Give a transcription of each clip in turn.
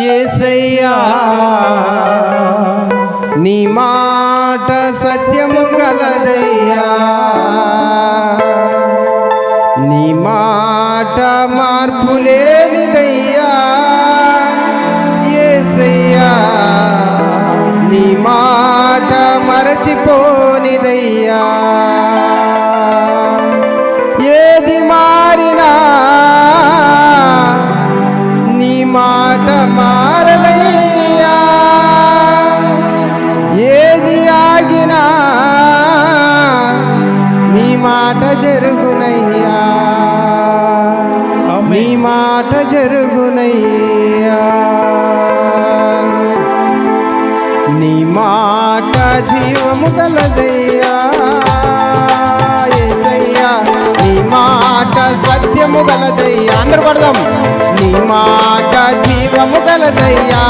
ఏసయ్యా నీ మాట సత్యము గలదయ్యా. నీ మాట మార్పు లేనిదయ్యా. ఏసయ్యా నీ మాట మరచిపోనిదయ్యా. నీ మాట జీవము గలదయ్యా. నీ మాట సత్యము గలదయ్యా. అందరు పడదాం. నీ మాట జీవము గలదయ్యా.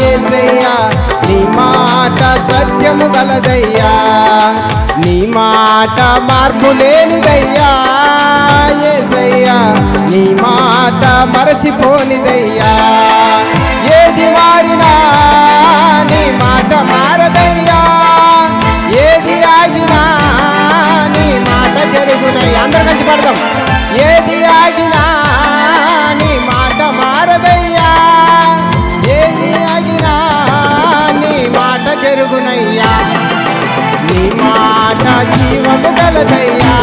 యేసయ్యా నీ మాట సత్యము గలదయ్యా. నీ మాట మార్పు లేనిదయ్యా. ఏసయ్యా నీ మాట మరచిపోనిదయ్యా. అందరం కలిసి పాడదాం. ఏది ఆగినా నీ మాట మారదయ్యా. ఏది ఆగినా నీ మాట జరుగునయ్యా. నీ మాట జీవము గలదయ్యా.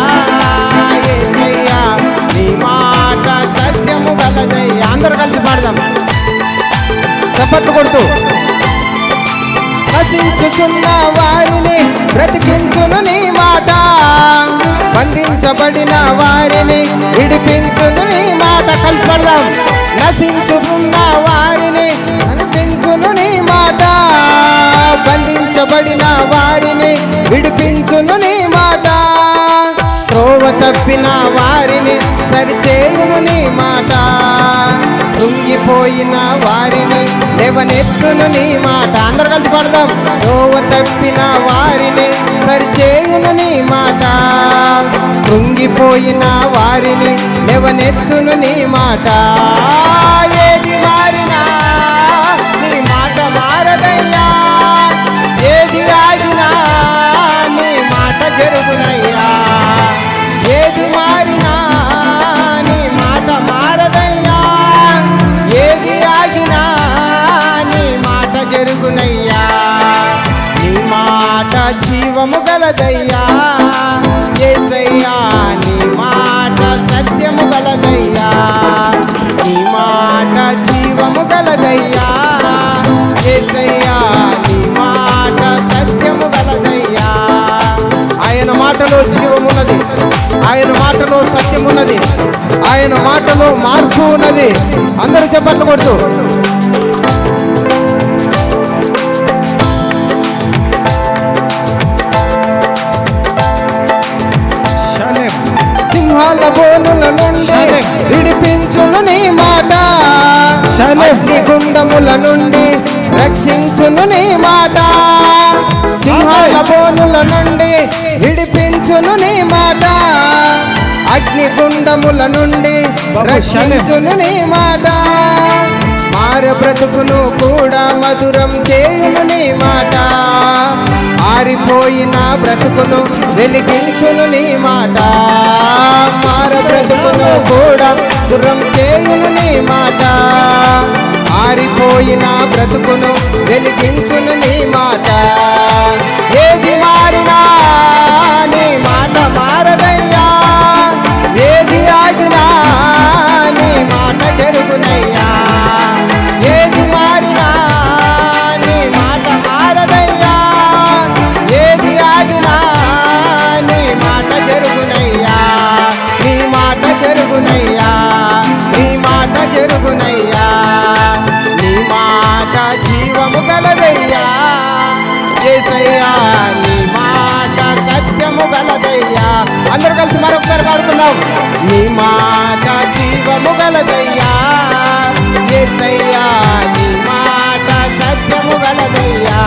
యేసయ్యా నీ మాట సత్యము గలదయ్యా. అందరూ కలిసి పాడదాం. చప్పట్లు కొడుతూ. నశించుచున్న వారిని బ్రతికించును నీ మాట. బంధించబడిన వారిని విడిపించును నీ మాట. కలిసి పడదాం. నశించుకున్న వారిని అనిపించును నీ మాట. బంధించబడిన వారిని విడిపించును నీ మాట. త్రోవ తప్పిన వారిని సరిచేయును నీ మాట. కృంగిపోయిన వారిని లేవనెత్తును నీ మాట. అందరు కలిసి పడదాం. దోవ తప్పిన వారిని సరిచేయును నీ మాట. కృంగిపోయిన వారిని లేవనెత్తును నీ మాట. గలదయ్యా ఏసయ్యా నీ మాట సత్యము గలదయ్యా నీ మాట జీవము గలదయ్యా ఏసయ్యా నీ మాట సత్యము గలదయ్యా ఆయన మాటలో జీవమున్నది ఆయన మాటలో సత్యమున్నది ఆయన మాటలో మార్పు ఉన్నది. అందరూ చెప్పట్లు కొడుతూ. అగ్ని గుండముల నుండి రక్షించును నీ మాట. సింహాల బోనుల నుండి విడిపించును నీ మాట. అగ్ని గుండముల నుండి రక్షించును నీ మాట. మార బ్రతుకును కూడా మధురం చేయును నీ మాట. ఆరిపోయిన బ్రతుకును వెలిగించును నీ మాట. మార బ్రతుకును కూడా దూరం చేయును నీ మాట. మారిపోయిన బ్రతుకును వెలిగించును నీ మాట. ఏది మారినా గలదయ్యా ఏసయ్యా నీ మాట సత్యము గలదయ్యా. అందరూ కలిసి మరొకసారి పాడుకుందాం. నీ మాట జీవము గలదయ్యా ఏసయ్యా నీ మాట సత్యము గలదయ్యా.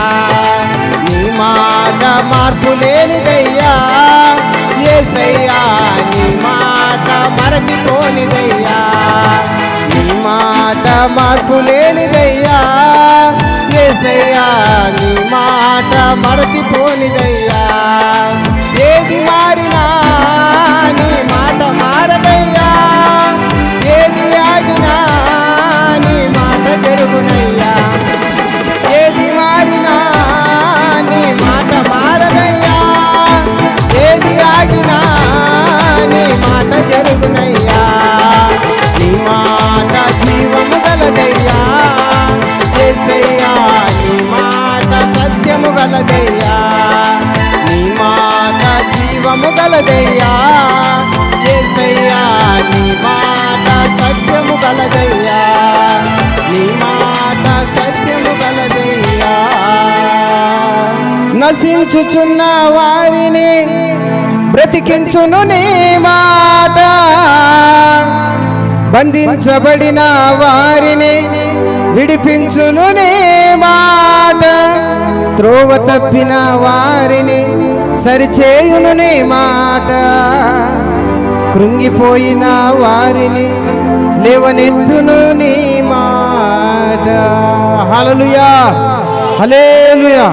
నీ మాట మార్పు లేనిదయ్యా ఏసయ్యా నీ మాట మరచిపోనిదయ్యా. నీ మాట మార్పు లేనిదయ్యా ఏసయ్యా నీ మాట మరచిపోనిదయ్యా గలదయ్యా. నీ మాట జీవము గలదయ్యా. ఏసయ్యా నీ మాట సత్యము గలదయ్యా. నీ మాట సత్యము గలదయ్యా. నశించుచున్న వారిని బ్రతికించును నీ మాట. బంధించబడిన వారిని విడిపించును నే మాట. త్రోవ తప్పిన వారిని సరిచేయును నే మాట. కృంగిపోయిన వారిని లేవనెత్తును నీ మాట. హలలుయా హలేలుయా